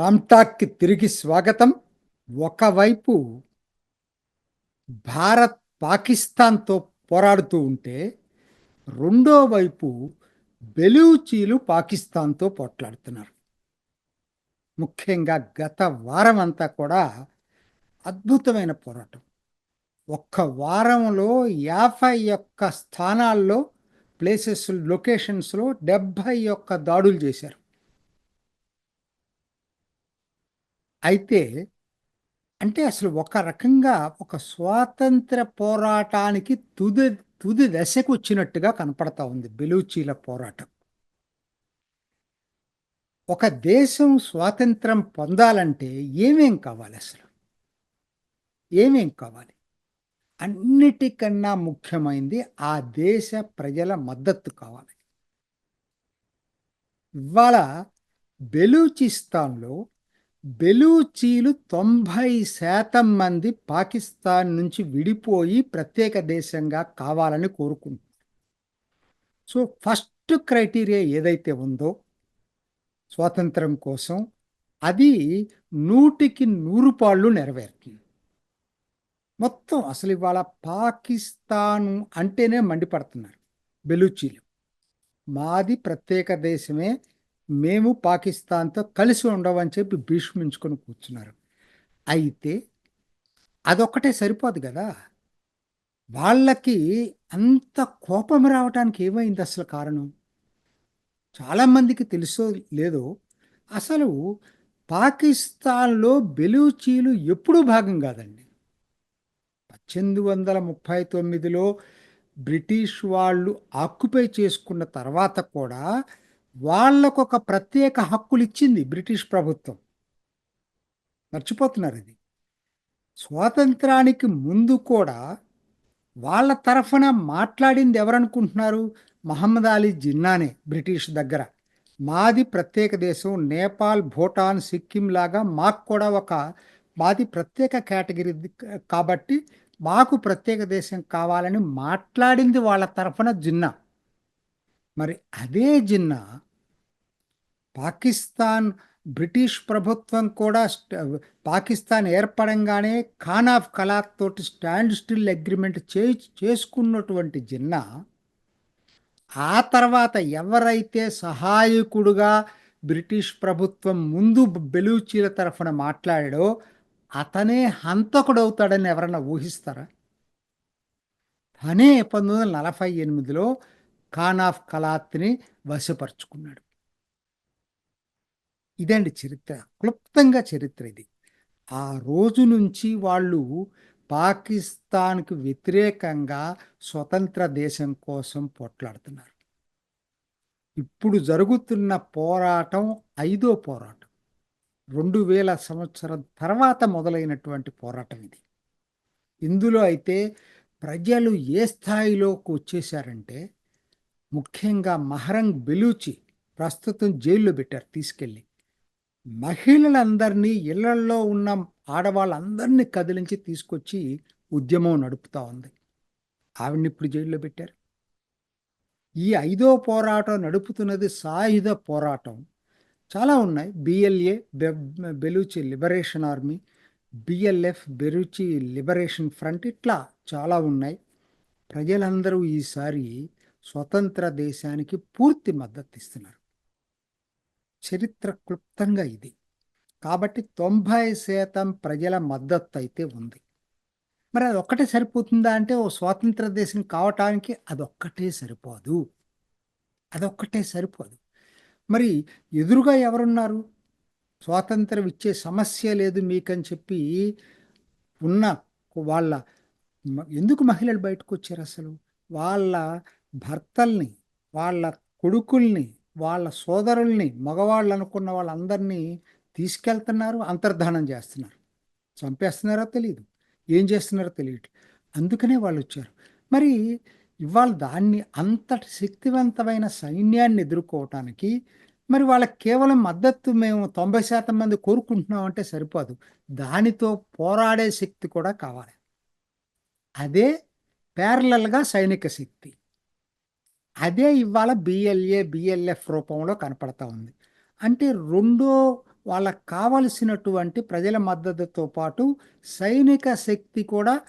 రామ్టాక్కి తిరిగి స్వాగతం. ఒకవైపు భారత్ పాకిస్తాన్తో పోరాడుతూ ఉంటే రెండో వైపు బెలూచీలు పాకిస్తాన్తో పోట్లాడుతున్నారు. ముఖ్యంగా గత వారం అంతా కూడా అద్భుతమైన పోరాటం. ఒక్క వారంలో యాభై ఒక్క స్థానాల్లో ప్లేసెస్ లొకేషన్స్లో డెబ్భై ఒక్క దాడులు చేశారు. అయితే అంటే అసలు ఒక రకంగా ఒక స్వాతంత్ర పోరాటానికి తుది తుది దశకు వచ్చినట్టుగా కనపడతా ఉంది బెలూచీల పోరాటం. ఒక దేశం స్వాతంత్రం పొందాలంటే ఏమేం కావాలి అసలు? ఏమేం కావాలి? అన్నిటికన్నా ముఖ్యమైనది ఆ దేశ ప్రజల మద్దతు కావాలి. ఇవాళ బెలూచిస్తాన్లో బెలూచీలు తొంభై శాతం మంది పాకిస్తాన్ నుంచి విడిపోయి ప్రత్యేక దేశంగా కావాలని కోరుకుంటున్నారు. సో ఫస్ట్ క్రైటీరియా ఏదైతే ఉందో స్వాతంత్రం కోసం అది నూటికి నూరు పాళ్ళు నెరవేరుతుంది. మొత్తం అసలు ఇవాళ పాకిస్తాన్ అంటేనే మండిపడుతున్నారు బెలూచీలు. మాది ప్రత్యేక దేశమే మేము పాకిస్తాన్తో కలిసి ఉండవని చెప్పి భీష్మించుకొని కూర్చున్నారు. అయితే అదొక్కటే సరిపోదు కదా? వాళ్ళకి అంత కోపం రావడానికి ఏమైంది అసలు కారణం? చాలామందికి తెలుసో లేదో అసలు పాకిస్తాన్లో బెలూచీలు ఎప్పుడూ భాగం కాదండి. పద్దెనిమిది వందల ముప్పై తొమ్మిదిలో బ్రిటిష్ వాళ్ళు ఆక్యుపై చేసుకున్న తర్వాత కూడా వాళ్ళకు ఒక ప్రత్యేక హక్కులు ఇచ్చింది బ్రిటిష్ ప్రభుత్వం. మర్చిపోతున్నారు ఇది. స్వాతంత్రానికి ముందు కూడా వాళ్ళ తరఫున మాట్లాడింది ఎవరనుకుంటున్నారు? మహమ్మద్ అలీ జిన్నానే బ్రిటిష్ దగ్గర. మాది ప్రత్యేక దేశం నేపాల్ భూటాన్ సిక్కిం లాగా మాకు కూడా ఒక మాది ప్రత్యేక కేటగిరీ కాబట్టి మాకు ప్రత్యేక దేశం కావాలని మాట్లాడింది వాళ్ళ తరఫున జిన్నా. మరి అదే జిన్నా పాకిస్తాన్ బ్రిటిష్ ప్రభుత్వం కూడా పాకిస్తాన్ ఏర్పడంగానే ఖాన్ ఆఫ్ కలాక్ తోటి స్టాండ్ స్టిల్ అగ్రిమెంట్ చే చేసుకున్నటువంటి జిన్నా ఆ తర్వాత ఎవరైతే సహాయకుడుగా బ్రిటిష్ ప్రభుత్వం ముందు బెలూచీల తరఫున మాట్లాడాడో అతనే హంతకుడవుతాడని ఎవరన్నా ఊహిస్తారా? తనే పంతొమ్మిది వందల నలభై ఎనిమిదిలో ఖాన్ ఆఫ్ కలాత్ని వశపరుచుకున్నాడు. ఇదండి చరిత్ర క్లుప్తంగా చరిత్ర ఇది. ఆ రోజు నుంచి వాళ్ళు పాకిస్తాన్కు వ్యతిరేకంగా స్వతంత్ర దేశం కోసం పోట్లాడుతున్నారు. ఇప్పుడు జరుగుతున్న పోరాటం ఐదో పోరాటం. రెండు వేల సంవత్సరం తర్వాత మొదలైనటువంటి పోరాటం ఇది. ఇందులో అయితే ప్రజలు ఏ స్థాయిలోకి వచ్చేసారంటే ముఖ్యంగా మహరంగ్ బెలూచి ప్రస్తుతం జైల్లో పెట్టారు తీసుకెళ్ళి. మహిళలందరినీ ఇళ్ళల్లో ఉన్న ఆడవాళ్ళందరినీ కదిలించి తీసుకొచ్చి ఉద్యమం నడుపుతూ ఉంది. ఆవిడని ఇప్పుడు జైల్లో పెట్టారు. ఈ ఐదో పోరాటం నడుపుతున్నది సాయుధ పోరాటం. చాలా ఉన్నాయి. BLA Baluchi Liberation Army BLF Baluchi Liberation Front ఇట్లా చాలా ఉన్నాయి. ప్రజలందరూ ఈసారి స్వతంత్ర దేశానికి పూర్తి మద్దతు ఇస్తున్నారు. చరిత్ర క్లుప్తంగా ఇది. కాబట్టి తొంభై శాతం ప్రజల మద్దతు అయితే ఉంది. మరి అది ఒక్కటే సరిపోతుందా అంటే ఓ స్వాతంత్ర దేశం కావటానికి అదొక్కటే సరిపోదు. అదొక్కటే సరిపోదు. మరి ఎదురుగా ఎవరున్నారు? స్వాతంత్రం ఇచ్చే సమస్య లేదు మీకని చెప్పి ఉన్న వాళ్ళ ఎందుకు మహిళలు బయటకు వచ్చారు అసలు? వాళ్ళ భర్తల్ని వాళ్ళ కొడుకుల్ని వాళ్ళ సోదరుల్ని మగవాళ్ళు అనుకున్న వాళ్ళందరినీ తీసుకెళ్తున్నారు అంతర్ధానం చేస్తున్నారు. చంపేస్తున్నారో తెలియదు ఏం చేస్తున్నారో తెలియదు అందుకనే వాళ్ళు వచ్చారు మరి ఇవాళ దాన్ని అంతటి శక్తివంతమైన సైన్యాన్ని ఎదుర్కోవటానికి మరి వాళ్ళకి కేవలం మద్దతు మేము తొంభై శాతం మంది కోరుకుంటున్నాం అంటే సరిపోదు. దానితో పోరాడే శక్తి కూడా కావాలి. అదే ప్యారలల్గా సైనిక శక్తి. అదే ఇవాళ బిఎల్ఏ బిఎల్ఎఫ్ రూపంలో కనపడతా ఉంది. అంటే రెండో వాళ్ళకు కావలసినటువంటి ప్రజల మద్దతుతో పాటు సైనిక శక్తి కూడా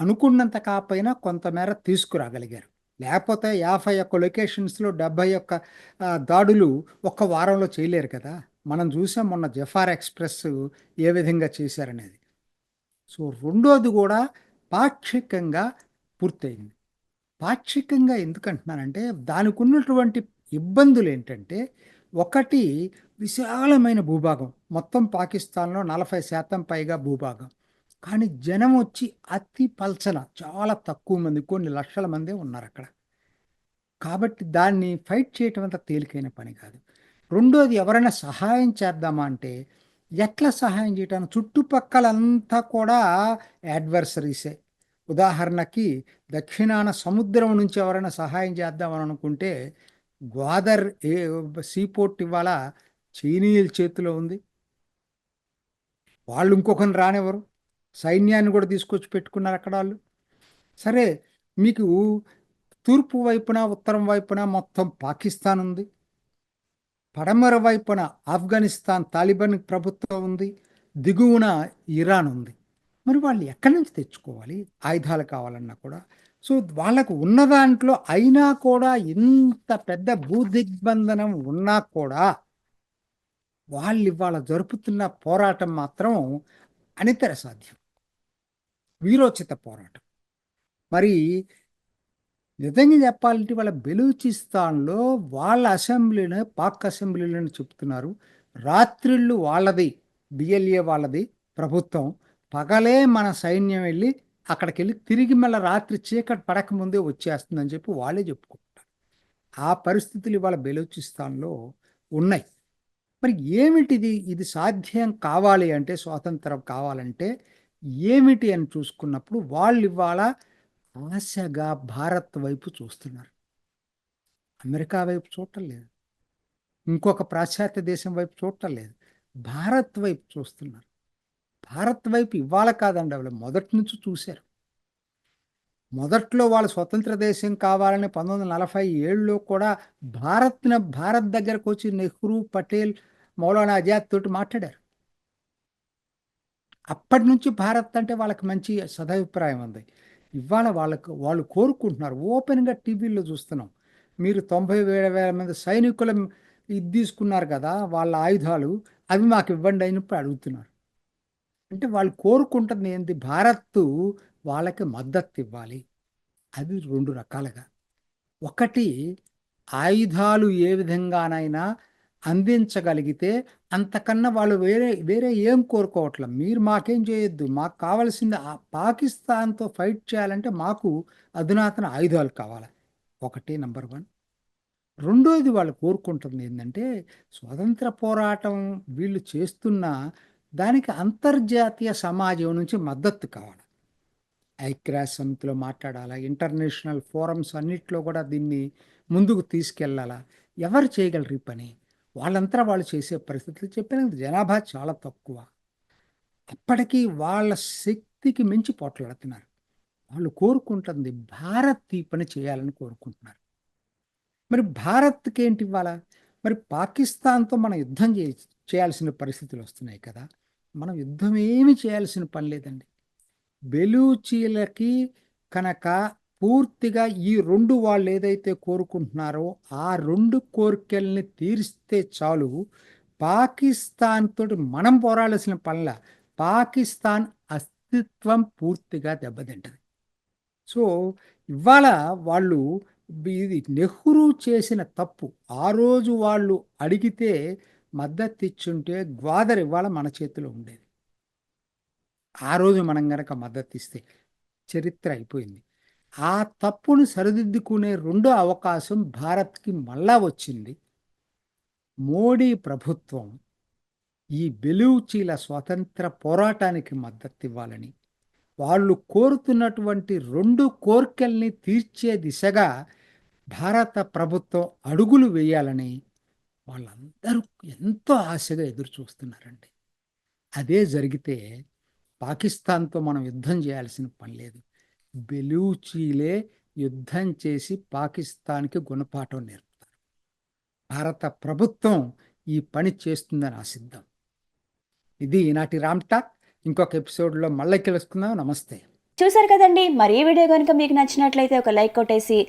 అనుకున్నంత కాకపోయినా కొంతమేర తీసుకురాగలిగారు. లేకపోతే యాభై ఒక్క లొకేషన్స్లో డెబ్బై ఒక్క దాడులు ఒక్క వారంలో చేయలేరు కదా. మనం చూసాం మొన్న జఫార్ ఎక్స్ప్రెస్ ఏ విధంగా చేశారనేది. సో రెండోది కూడా పాక్షికంగా పూర్తయింది. పాక్షికంగా ఎందుకంటున్నానంటే దానికి ఉన్నటువంటి ఇబ్బందులు ఏంటంటే ఒకటి విశాలమైన భూభాగం. మొత్తం పాకిస్తాన్లో నలభై శాతం పైగా భూభాగం. కానీ జనం వచ్చి అతి పల్చన చాలా తక్కువ మంది కొన్ని లక్షల మందే ఉన్నారు అక్కడ కాబట్టి దాన్ని ఫైట్ చేయటం అంత తేలికైన పని కాదు. రెండోది ఎవరైనా సహాయం చేద్దామా అంటే ఎట్లా సహాయం చేయటానికి? చుట్టుపక్కలంతా కూడా యాడ్వర్సరీసే ఉదాహరణకి దక్షిణాన సముద్రం నుంచి ఎవరైనా సహాయం చేద్దామని అనుకుంటే గ్వాదర్ ఏ సీపోర్ట్ ఇవాళ చైనీయుల చేతిలో ఉంది. వాళ్ళు ఇంకొకరిని రానివ్వరు. సైన్యాన్ని కూడా తీసుకొచ్చి పెట్టుకున్నారు అక్కడ వాళ్ళు. సరే మీకు తూర్పు వైపున ఉత్తరం వైపున మొత్తం పాకిస్తాన్ ఉంది. పడమర వైపున ఆఫ్ఘనిస్తాన్ తాలిబాన్ ప్రభుత్వం ఉంది. దిగువన ఇరాన్ ఉంది. మరి వాళ్ళు ఎక్కడి నుంచి తెచ్చుకోవాలి? ఆయుధాలు కావాలన్నా కూడా. సో వాళ్ళకు ఉన్న దాంట్లో అయినా కూడా ఇంత పెద్ద భూదిగ్బంధనం ఉన్నా కూడా వాళ్ళు ఇవాళ జరుపుతున్న పోరాటం మాత్రం అనితర సాధ్యం. వీరోచిత పోరాటం. మరి నిజంగా చెప్పాలంటే వాళ్ళ బెలూచిస్తాన్లో వాళ్ళ అసెంబ్లీని పాక్ అసెంబ్లీలను చెప్తున్నారు. రాత్రిళ్ళు వాళ్ళది బిఎల్ఏ వాళ్ళది ప్రభుత్వం. పగలే మన సైన్యం వెళ్ళి అక్కడికి వెళ్ళి తిరిగి మళ్ళీ రాత్రి చీకటి పడకముందే వచ్చేస్తుందని చెప్పి వాళ్ళే చెప్పుకుంటారు ఆ పరిస్థితులు ఇవాళ బెలూచిస్తాన్లో ఉన్నాయి. మరి ఏమిటిది ఇది సాధ్యం కావాలి అంటే స్వాతంత్రం కావాలంటే ఏమిటి అని చూసుకున్నప్పుడు వాళ్ళు ఇవాళ ఆశగా భారత్ వైపు చూస్తున్నారు. అమెరికా వైపు చూడటం లేదు. ఇంకొక పాశ్చాత్య దేశం వైపు చూడటం లేదు. భారత్ వైపు చూస్తున్నారు. భారత్ వైపు ఇవాళ కాదండి వాళ్ళు మొదటి నుంచి చూశారు. మొదట్లో వాళ్ళు స్వతంత్ర దేశం కావాలని పంతొమ్మిది వందల నలభై ఏడులో కూడా భారత్న భారత్ దగ్గరకు వచ్చి నెహ్రూ పటేల్ మౌలానా ఆజాద్ తోటి మాట్లాడారు. అప్పటి నుంచి భారత్ అంటే వాళ్ళకి మంచి సదాభిప్రాయం ఉంది. ఇవాళ వాళ్ళకు వాళ్ళు కోరుకుంటున్నారు. ఓపెన్గా టీవీల్లో చూస్తున్నాం. మీరు తొంభై వేల వేల మంది సైనికుల ఇది తీసుకున్నారు కదా వాళ్ళ ఆయుధాలు అవి మాకు ఇవ్వండి అయినప్పుడు అడుగుతున్నారు. అంటే వాళ్ళు కోరుకుంటుంది ఏంటి భారత్ వాళ్ళకి మద్దతు ఇవ్వాలి. అది రెండు రకాలుగా. ఒకటి ఆయుధాలు ఏ విధంగానైనా అందించగలిగితే అంతకన్నా వాళ్ళు వేరే వేరే ఏం కోరుకోవట్లే? మీరు మాకేం చేయొద్దు. మాకు కావాల్సింది పాకిస్తాన్తో ఫైట్ చేయాలంటే మాకు అధునాతన ఆయుధాలు కావాలి? ఒకటి నంబర్ వన్. రెండోది వాళ్ళు కోరుకుంటుంది ఏంటంటే స్వతంత్ర పోరాటం వీళ్ళు చేస్తున్న దానికి అంతర్జాతీయ సమాజం నుంచి మద్దతు కావాలి. ఐక్యరాజ్య సమితిలో మాట్లాడాలా? ఇంటర్నేషనల్ ఫోరమ్స్ అన్నిట్లో కూడా దీన్ని ముందుకు తీసుకెళ్ళాలా? ఎవరు చేయగలరు ఈ పని? వాళ్ళంతా వాళ్ళు చేసే పరిస్థితులు చెప్పిన జనాభా చాలా తక్కువ. అప్పటికీ వాళ్ళ శక్తికి మించి పోట్లాడుతున్నారు. వాళ్ళు కోరుకుంటుంది భారత్ ఈ పని చేయాలని కోరుకుంటున్నారు. మరి భారత్కి ఏంటి ఇవ్వాలా? మరి పాకిస్తాన్తో మనం యుద్ధం చేయాల్సిన పరిస్థితులు వస్తున్నాయి కదా. మనం యుద్ధం ఏమి చేయాల్సిన పని లేదండి. బెలూచీలకి కనుక పూర్తిగా ఈ రెండు వాళ్ళు ఏదైతే కోరుకుంటున్నారో ఆ రెండు కోరికల్ని తీరిస్తే చాలు. పాకిస్తాన్ తోటి మనం పోరాడాల్సిన పనుల పాకిస్తాన్ అస్తిత్వం పూర్తిగా దెబ్బతింటది. సో ఇవాళ వాళ్ళు ఇది నెహ్రూ చేసిన తప్పు. ఆ రోజు వాళ్ళు అడిగితే మద్దతు ఇచ్చుంటే గ్వాదర్ ఇవాళ మన చేతిలో ఉండేది. ఆ రోజు మనం గనక మద్దతు ఇస్తే చరిత్ర అయిపోయింది. ఆ తప్పును సరిదిద్దుకునే రెండో అవకాశం భారత్కి మళ్ళా వచ్చింది. మోడీ ప్రభుత్వం ఈ బెలూచీల స్వతంత్ర పోరాటానికి మద్దతు ఇవ్వాలని వాళ్ళు కోరుతున్నటువంటి రెండు కోరికల్ని తీర్చే దిశగా భారత ప్రభుత్వం అడుగులు వేయాలని వాళ్ళందరూ ఎంతో ఆశగా ఎదురు చూస్తున్నారండి. అదే జరిగితే పాకిస్తాన్తో మనం యుద్ధం చేయాల్సిన పని లేదు. బెలూచీలే యుద్ధం చేసి పాకిస్తాన్కి గుణపాఠం నేర్పుతారు. భారత ప్రభుత్వం ఈ పని చేస్తుందని ఆశిద్దాం. ఇది ఈనాటి రామ్ టాక్. ఇంకొక ఎపిసోడ్లో మళ్ళీ కలుసుకుందాం. నమస్తే. చూసారు కదండి. మరి ఈ వీడియో కనుక మీకు నచ్చినట్లయితే ఒక లైక్ కొట్టేసి